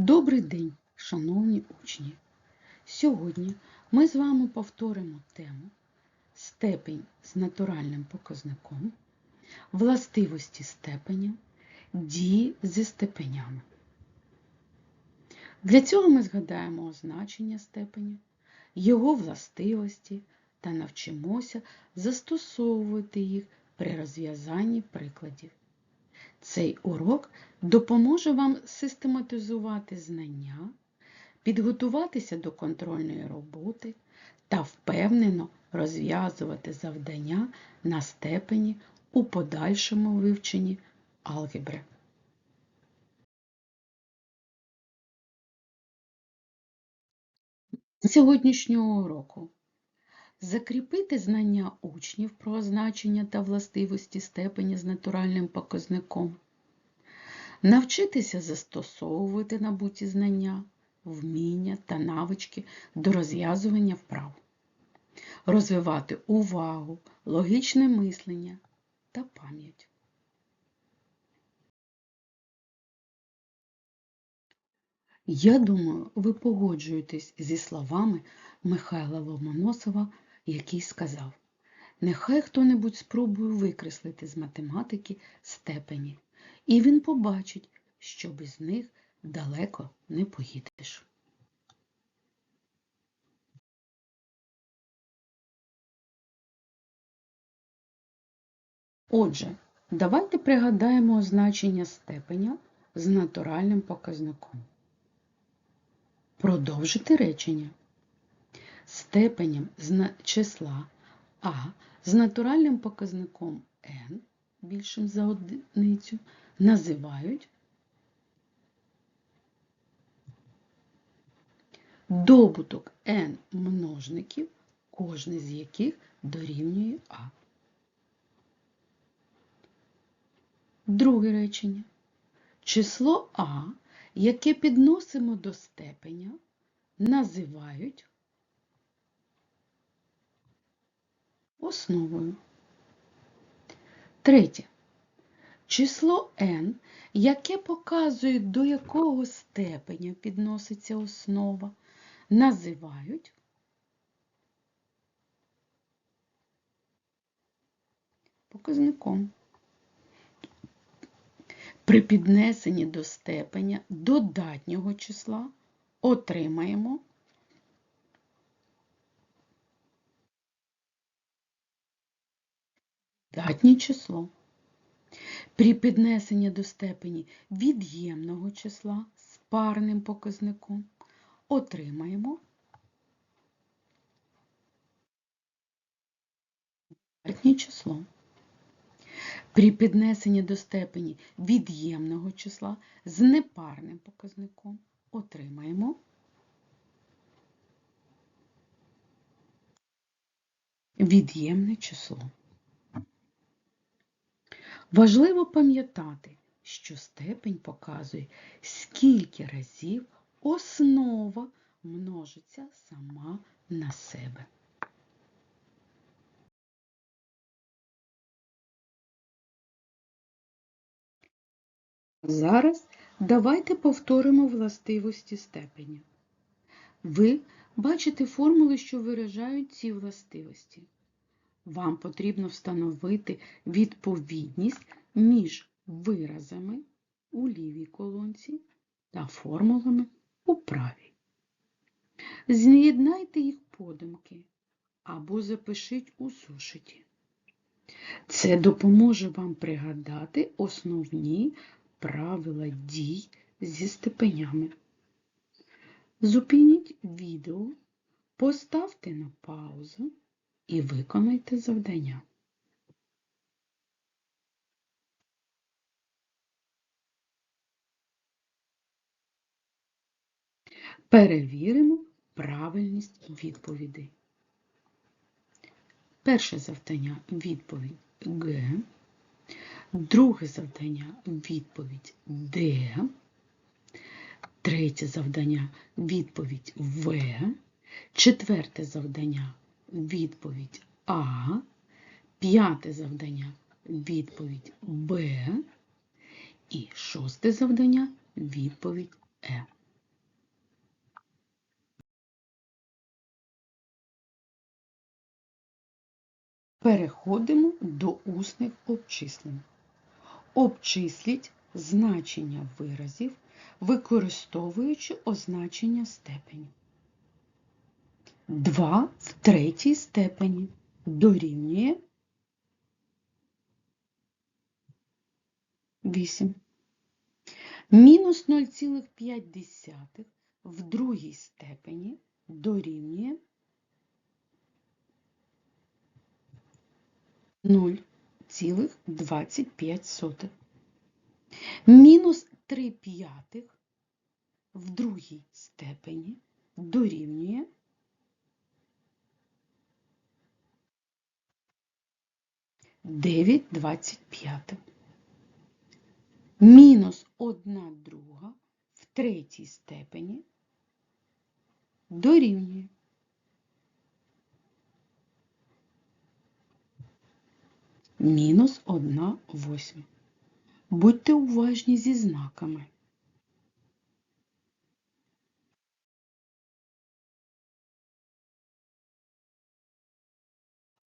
Добрий день, шановні учні! Сьогодні ми з вами повторимо тему степень з натуральним показником, властивості степеня, дії зі степенями. Для цього ми згадаємо означення степеня, його властивості та навчимося застосовувати їх при розв'язанні прикладів. Цей урок допоможе вам систематизувати знання, підготуватися до контрольної роботи та впевнено розв'язувати завдання на степені у подальшому вивченні алгебри. Сьогоднішнього уроку Закріпити знання учнів про означення та властивості степені з натуральним показником. Навчитися застосовувати набуті знання, вміння та навички до розв'язування вправ. Розвивати увагу, логічне мислення та пам'ять. Я думаю, ви погоджуєтесь зі словами Михайла Ломоносова, який сказав, нехай хто-небудь спробує викреслити з математики степені, і він побачить, що без них далеко не поїдеш. Отже, давайте пригадаємо означення степеня з натуральним показником. Продовжити речення. Степенем числа А з натуральним показником n більшим за одиницю називають добуток n множників, кожний з яких дорівнює А. Друге речення. Число А, яке підносимо до степеня, називають основою. Третє. Число n, яке показує, до якого степеня підноситься основа, називають показником. При піднесенні до степеня додатнього числа отримаємо додатнє число. При піднесенні до степені від'ємного числа з парним показником отримаємо додатнє число. При піднесенні до степені від'ємного числа з непарним показником отримаємо від'ємне число. Важливо пам'ятати, що степень показує, скільки разів основа множиться сама на себе. Зараз давайте повторимо властивості степеня. Ви бачите формули, що виражають ці властивості. Вам потрібно встановити відповідність між виразами у лівій колонці та формулами у правій. З'єднайте їх подумки або запишіть у зошиті. Це допоможе вам пригадати основні правила дій зі степенями. Зупиніть відео, поставте на паузу і виконайте завдання. Перевіримо правильність відповідей. Перше завдання відповідь Г. Друге завдання відповідь Д. Третє завдання відповідь В. Четверте завдання відповідь А, п'яте завдання відповідь Б і шосте завдання відповідь Е. Переходимо до усних обчислень. Обчисліть значення виразів, використовуючи означення степенів. 2 в третій степені дорівнює 8. Мінус 0,5 в другій степені дорівнює 0,25. Мінус 3 п'ятих в другій степені дорівнює 9,25. Мінус 1 друга в третій степені дорівнює мінус 1 восьма. Будьте уважні зі знаками.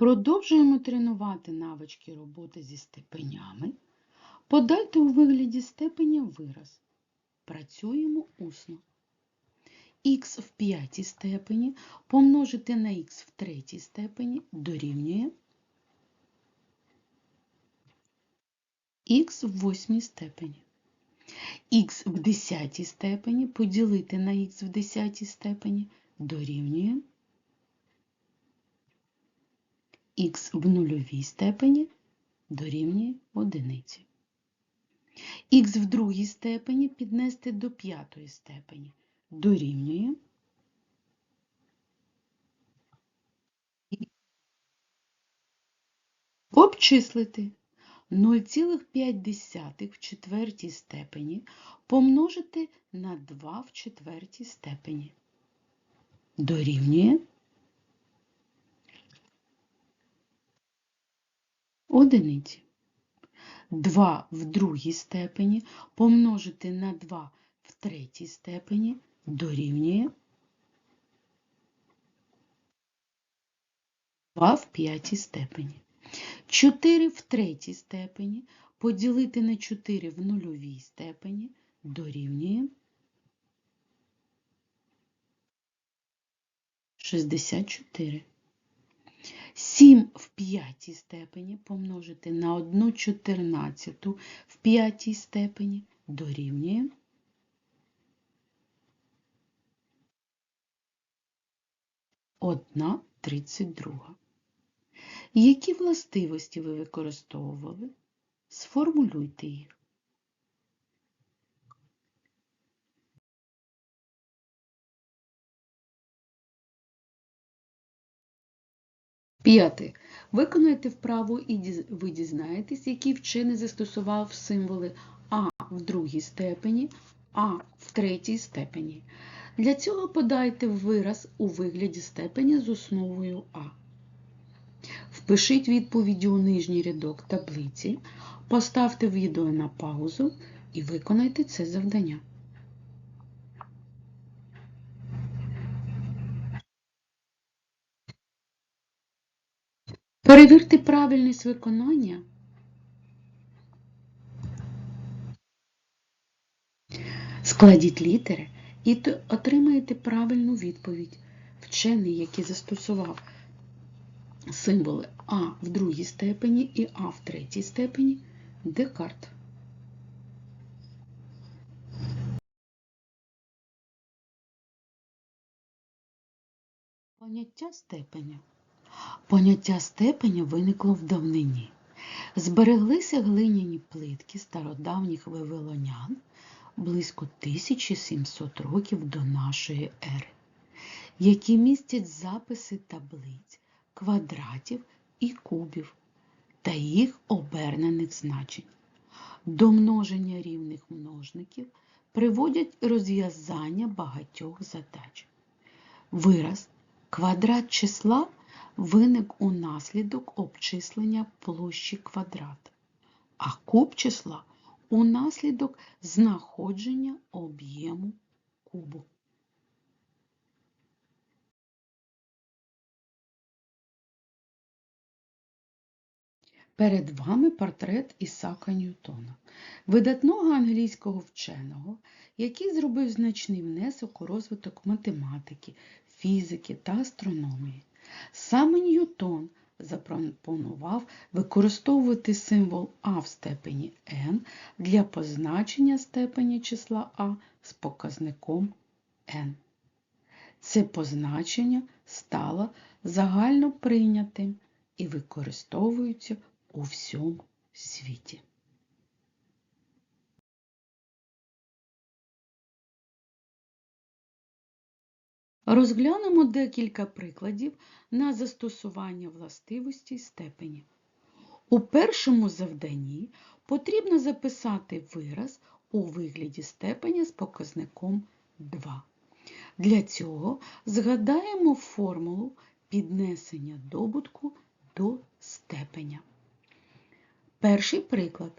Продовжуємо тренувати навички роботи зі степенями. Подайте у вигляді степеня вираз. Працюємо усно. х в п'ятій степені помножити на х в третій степені дорівнює х в восьмій степені. х в десятій степені поділити на х в десятій степені дорівнює х в нульовій степені дорівнює одиниці. х в другій степені піднести до п'ятої степені дорівнює обчислити 0,5 в четвертій степені помножити на 2 в четвертій степені. Дорівнює одиниці. 2 в другій степені помножити на 2 в третій степені дорівнює 2 в п'ятій степені. 4 в третій степені поділити на 4 в нульовій степені дорівнює 64. 7 в п'ятій степені помножити на 1 чотирнадцяту в п'ятій степені дорівнює 1 тридцять друга. Які властивості ви використовували? Сформулюйте їх. П'яте. Виконайте вправу і ви дізнаєтесь, які вчений застосував символи А в другій степені, А в третій степені. Для цього подайте вираз у вигляді степеня з основою А. Впишіть відповіді у нижній рядок таблиці, поставте відео на паузу і виконайте це завдання. Перевірте правильність виконання. Складіть літери і отримаєте правильну відповідь. Вчений, який застосував символи А в другій степені і А в третій степені Декарт. Поняття степеня. Поняття степеня виникло в давнині. Збереглися глиняні плитки стародавніх вавилонян близько 1700 років до нашої ери, які містять записи таблиць, квадратів і кубів та їх обернених значень. До множення рівних множників приводять розв'язання багатьох задач. Вираз квадрат числа виник унаслідок обчислення площі квадрата, а куб числа унаслідок знаходження об'єму кубу. Перед вами портрет Ісака Ньютона, видатного англійського вченого, який зробив значний внесок у розвиток математики, фізики та астрономії. Саме Ньютон запропонував використовувати символ А в степені n для позначення степені числа А з показником n. Це позначення стало загально прийнятим і використовується у всьому світі. Розглянемо декілька прикладів на застосування властивості степені. У першому завданні потрібно записати вираз у вигляді степеня з показником 2. Для цього згадаємо формулу піднесення добутку до степеня. Перший приклад.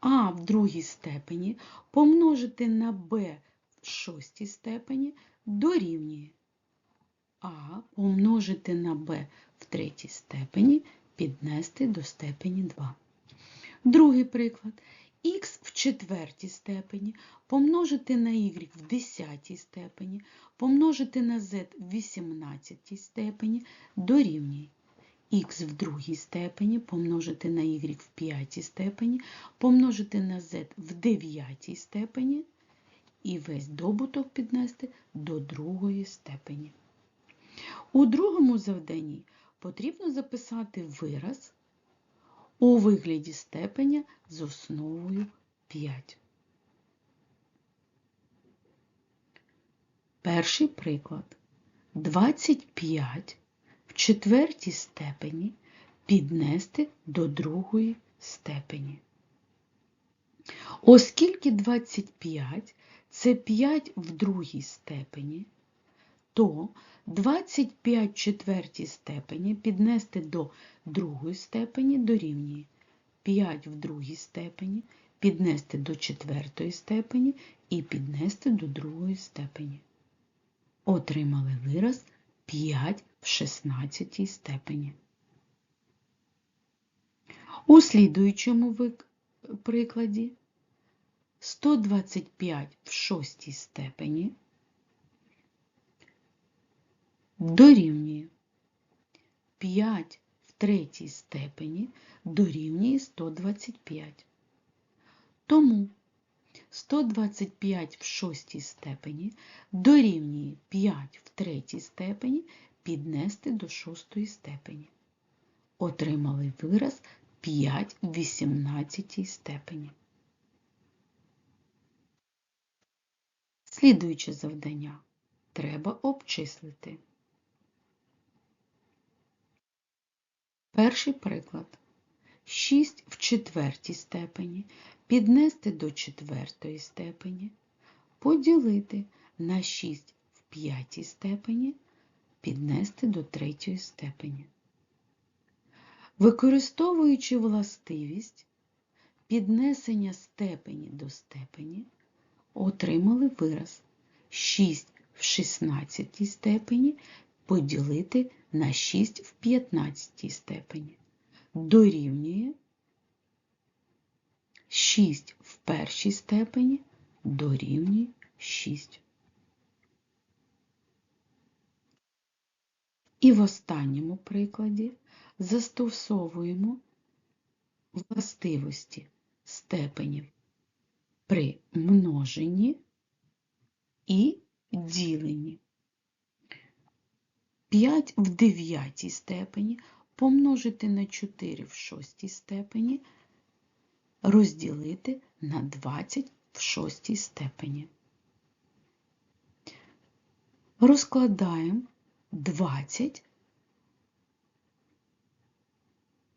А в другій степені помножити на Б в шостій степені дорівнює А помножити на Б в третій степені піднести до степені 2. Другий приклад. Х в четвертій степені помножити на y в десятій степені, помножити на z в 18 степені дорівнює х в другій степені, помножити на y в п'ятій степені, помножити на z в дев'ятій степені і весь добуток піднести до другої степені. У другому завданні потрібно записати вираз у вигляді степеня з основою 5. Перший приклад. 25 в четвертій степені піднести до другої степені. Оскільки 25 це 5 в другій степені, то 25 в четвертій степені піднести до другої степені дорівнює 5 в другій степені, піднести до четвертої степені і піднести до другої степені. Отримали вираз 5 в 16 степені. У слідуючому прикладі 125 в 6 степені дорівнює 5 в третій степені дорівнює 125. Тому 125 в шостій степені дорівнює 5 в третій степені піднести до шостої степені. Отримали вираз 5 в 18 степені. Слідуюче завдання треба обчислити. Перший приклад. 6 в четвертій степені піднести до четвертої степені, поділити на 6 в п'ятій степені, піднести до третьої степені. Використовуючи властивість піднесення степені до степені, отримали вираз 6 в 16 степені поділити на 6 в 15 степені. Дорівнює 6 в першій степені дорівнює 6. І в останньому прикладі застосовуємо властивості степенів при множенні і діленні. 5 в дев'ятій степені помножити на 4 в шостій степені, розділити на 20 в шостій степені. Розкладаємо 20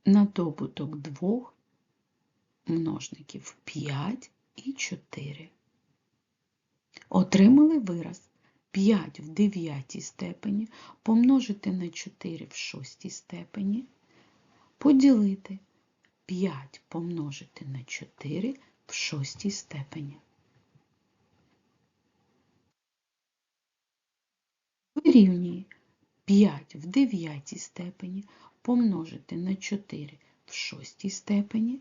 на добуток двох множників 5 і 4. Отримали вираз 5 в дев'ятій степені помножити на 4 в шостій степені, поділити 5 помножити на 4 в шостій степені. Вирівнює 5 в дев'ятій степені помножити на 4 в в шостій степені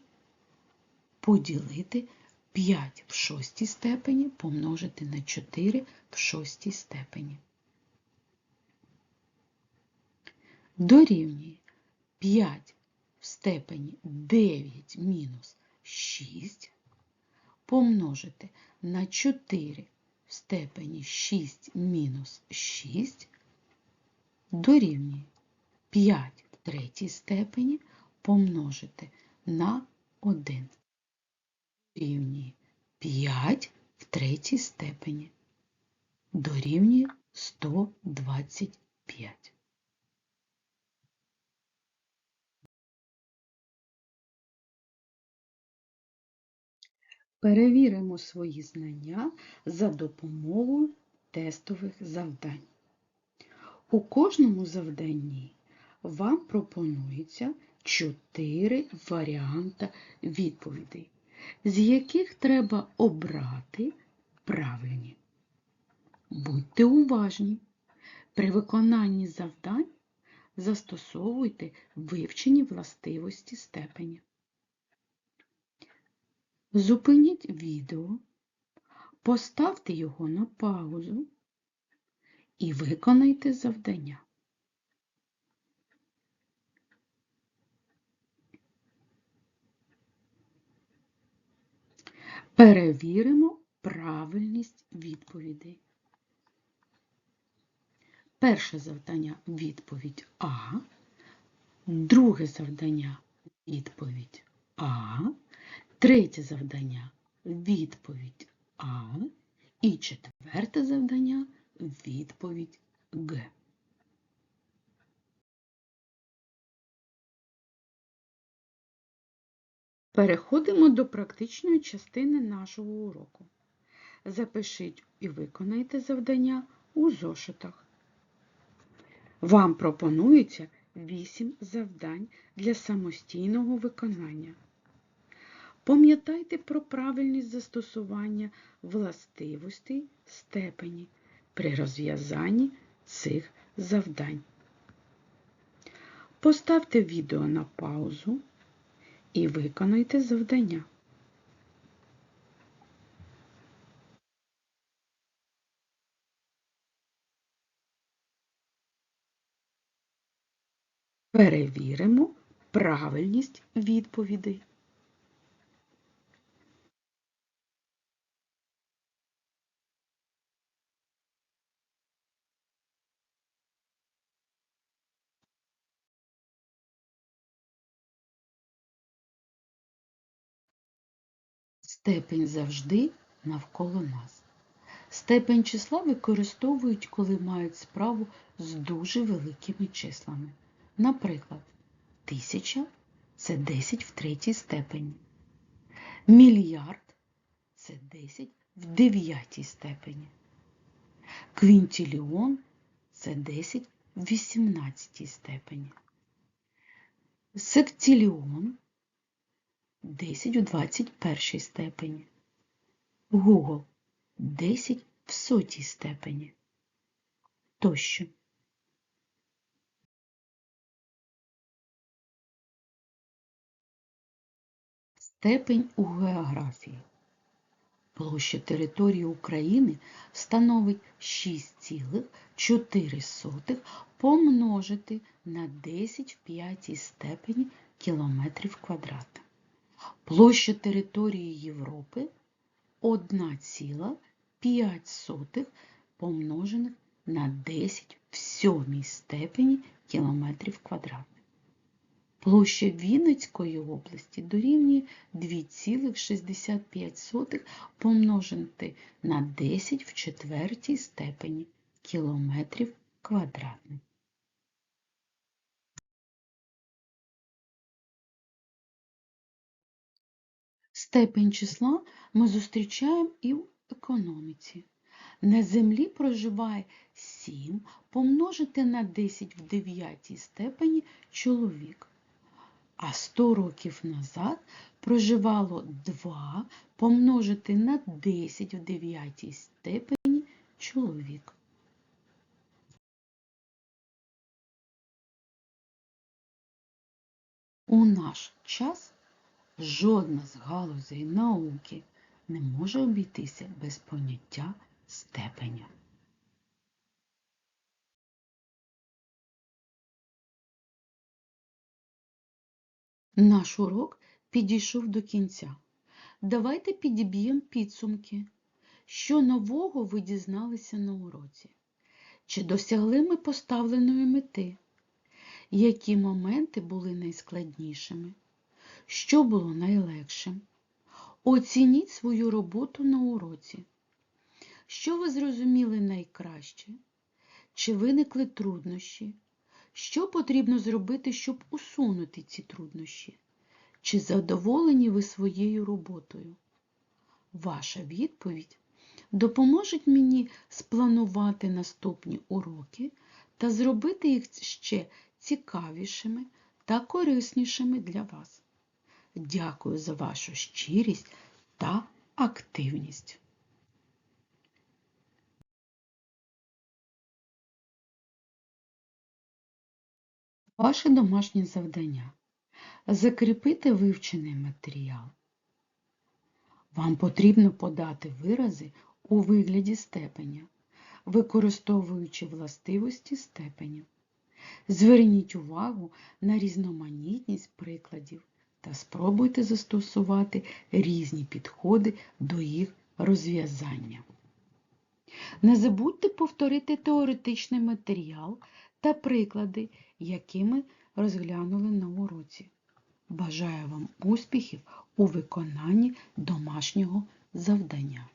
поділити 5 в шостій степені помножити на 4 в шостій степені. Дорівнює 5 в степені 9 мінус 6 помножити на 4 в степені 6 мінус 6 дорівнює 5 в третій степені помножити на 1 дорівнює 5 в третій степені дорівнює 125. Перевіримо свої знання за допомогою тестових завдань. У кожному завданні вам пропонується 4 варіанти відповідей, з яких треба обрати правильні. Будьте уважні. При виконанні завдань застосовуйте вивчені властивості степені. Зупиніть відео, поставте його на паузу і виконайте завдання. Перевіримо правильність відповідей. Перше завдання відповідь А, друге завдання відповідь А, третє завдання відповідь А і четверте завдання відповідь Г. Переходимо до практичної частини нашого уроку. Запишіть і виконайте завдання у зошитах. Вам пропонується 8 завдань для самостійного виконання. Пам'ятайте про правильність застосування властивостей степені при розв'язанні цих завдань. Поставте відео на паузу і виконайте завдання. Перевіримо правильність відповідей. Степень завжди навколо нас. Степень числа використовують, коли мають справу з дуже великими числами. Наприклад, тисяча це 10 в третій степені. Мільярд це 10 в дев'ятій степені. Квінтіліон це 10 в 18 степені. Сектіліон 10 у 21 степені. Google 10 в сотій степені. Тощо. Степень у географії. Площа території України становить 6,4 помножити на 10 в п'ятій степені кілометрів квадратних. Площа території Європи 1,5 помножених на 10 в сьомій степені кілометрів квадратних. Площа Вінницької області дорівнює 2,65 помножити на 10 в четвертій степені кілометрів квадратних. Степень числа ми зустрічаємо і в економіці. На землі проживає 7 помножити на 10 в 9 степені чоловік. А 100 років назад проживало 2 помножити на 10 в 9 степені чоловік. У наш час жодна з галузей науки не може обійтися без поняття степеня. Наш урок підійшов до кінця. Давайте підіб'ємо підсумки. Що нового ви дізналися на уроці? Чи досягли ми поставленої мети? Які моменти були найскладнішими? Що було найлегшим? Оцініть свою роботу на уроці. Що ви зрозуміли найкраще? Чи виникли труднощі? Що потрібно зробити, щоб усунути ці труднощі? Чи задоволені ви своєю роботою? Ваша відповідь допоможе мені спланувати наступні уроки та зробити їх ще цікавішими та кориснішими для вас. Дякую за вашу щирість та активність. Ваше домашнє завдання. Закріпити вивчений матеріал. Вам потрібно подати вирази у вигляді степеня, використовуючи властивості степеня. Зверніть увагу на різноманітність прикладів та спробуйте застосувати різні підходи до їх розв'язання. Не забудьте повторити теоретичний матеріал та приклади, які ми розглянули на уроці. Бажаю вам успіхів у виконанні домашнього завдання.